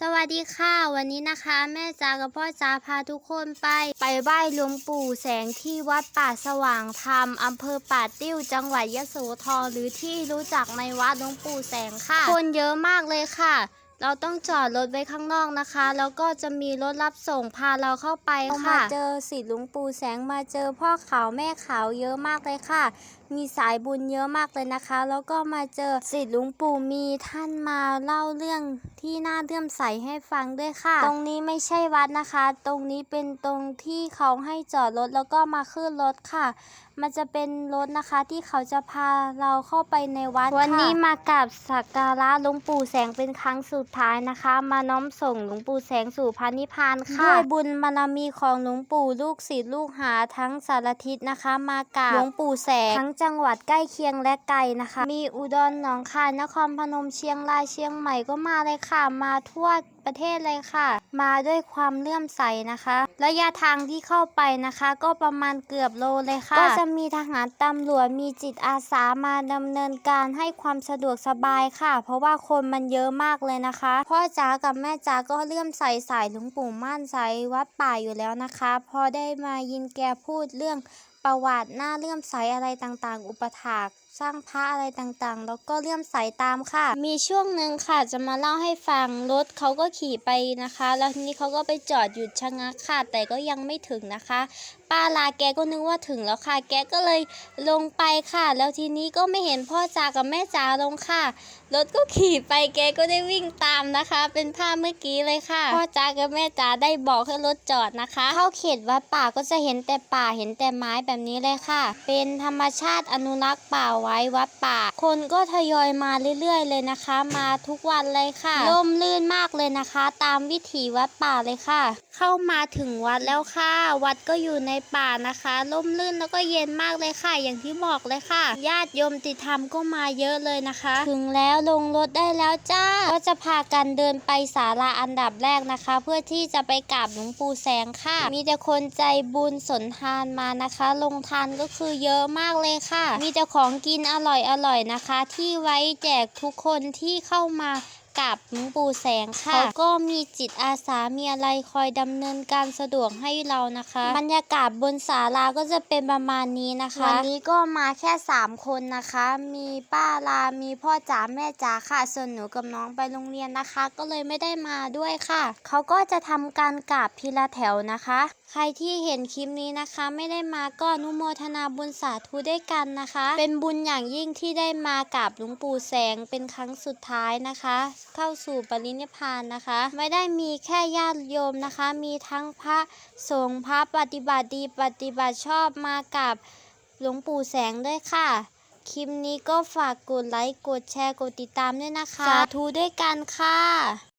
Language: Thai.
สวัสดีค่ะ วันนี้นะคะ แม่จากับพ่อจ้าพาทุกคนไป ไปไหว้หลวงปู่แสงที่วัดป่าสว่างธรรมอำเภอป่าติ้วจังหวัดยะโสธรหรือที่รู้จักในวัดหลวงปู่แสงค่ะ คนเยอะมากเลยค่ะ เราต้องจอดรถไว้ข้างนอกนะคะ แล้วก็จะมีรถรับส่งพาเราเข้าไปค่ะ มาเจอสิทธิ์หลวงปู่แสงมาเจอพ่อขาวแม่ขาวเยอะมากเลยค่ะ มีสายบุญเยอะมากเลยนะคะ แล้วก็มาเจอสิทธิ์หลวงปู่มีท่านมาเล่าเรื่องที่น่าเลื่อมใสให้ฟังด้วยค่ะ ตรงนี้ไม่ใช่วัดนะคะ ตรงนี้เป็นตรงที่เขาให้จอดรถแล้วก็มาขึ้นรถค่ะมันจะเป็นรถนะคะที่เขาจะพาเราเข้าไปในวัดวันนี้มากับสักการะหลวงปู่แสงเป็นครั้งสุดท้ายนะคะ มาน้อมส่งหลวงปู่แสงสู่พระนิพพานค่ะด้วยบุญบารมีของหลวงปู่ลูกศิษย์ลูกหาทั้งสารทิศนะคะ มากับหลวงปู่แสงทั้งจังหวัดใกล้เคียงและไกลนะคะ มีอุดรหนองคายนครพนมเชียงรายเชียงใหม่ก็มาเลยค่ะมาทั่วประเทศเลยค่ะ มาด้วยความเลื่อมใสนะคะ ระยะทางที่เข้าไปนะคะ ก็ประมาณเกือบโลเลยค่ะ ก็จะมีทหารตำรวจมีจิตอาสามาดำเนินการให้ความสะดวกสบายค่ะ เพราะว่าคนมันเยอะมากเลยนะคะ พ่อจ๋ากับแม่จ๋าก็เลื่อมใสสายหลวงปู่ม่านใสวัดป่าอยู่แล้วนะคะ พอได้มายินแกพูดเรื่องประวัติหน้าเลื่อมใสอะไรต่างๆ อุปถาก สร้างพระอะไรต่างๆ แล้วก็เลื่อมใสตามค่ะ มีช่วงหนึ่งค่ะจะมาเล่าให้ฟังรถเขาก็ขี่ไปนะคะ แล้วทีนี้เขาก็ไปจอดหยุดชะงักค่ะ แต่ก็ยังไม่ถึงนะคะป้าลาแกก็นึกว่าถึงแล้วค่ะ แกก็เลยลงไปค่ะ แล้วทีนี้ก็ไม่เห็นพ่อจ๋ากับแม่จ๋าลงค่ะรถก็ขี่ไปแกก็ได้วิ่งตามนะคะ เป็นภาพเมื่อกี้เลยค่ะพ่อจ๋ากับแม่จ๋าได้บอกให้รถจอดนะคะ เข้าเขตวัดป่าก็จะเห็นแต่ป่าเห็นแต่ไม้แบบนี้เลยค่ะ เป็นธรรมชาติอนุรักษ์ป่าไว้วัดป่า คนก็ทยอยมาเรื่อยๆ เลยนะคะ มาทุกวันเลยค่ะร่มรื่นมากเลยนะคะ ตามวิถีวัดป่าเลยค่ะ เข้ามาถึงวัดแล้วค่ะ วัดก็อยู่ในป่านะคะร่มรื่นแล้วก็เย็นมากเลยค่ะ อย่างที่บอกเลยค่ะ ญาติโยมติดธรรมก็มาเยอะเลยนะคะ ถึงแล้วลงรถได้แล้วจ้า ก็จะพากันเดินไปศาลาอันดับแรกนะคะ เพื่อที่จะไปกราบหลวงปู่แสงค่ะ มีแต่คนใจบุญสนทานมานะคะ ลงทานก็คือเยอะมากเลยค่ะ มีแต่ของกินอร่อยอร่อยๆนะคะ ที่ไว้แจกทุกคนที่เข้ามา กับหลวงปู่แสงค่ะเขาก็มีจิตอาสามีอะไรคอยดำเนินการสะดวกให้เรานะคะ บรรยากาศบนศาลาก็จะเป็นประมาณนี้นะคะ วันนี้ก็มาแค่ 3 คนนะคะ มีป้าลา มีพ่อจ๋าแม่จ๋าค่ะ ส่วนหนูกับน้องไปโรงเรียนนะคะ ก็เลยไม่ได้มาด้วยค่ะ เขาก็จะทำการกราบทีละแถวนะคะ ใครที่เห็นคลิปนี้นะคะ ไม่ได้มาก็อนุโมทนาบุญสาธุด้วยกันนะคะ เป็นบุญอย่างยิ่งที่ได้มากับหลวงปู่แสงเป็นครั้งสุดท้ายนะคะเข้าสู่ปรินิพพานนะคะ ไม่ได้มีแค่ญาติโยมนะคะ มีทั้งพระสงฆ์พระปฏิบัติดีปฏิบัติชอบมากับหลวงปู่แสงด้วยค่ะ คลิปนี้ก็ฝากกดไลค์ กดแชร์ กดติดตามด้วยนะคะ สาธุด้วยกันค่ะ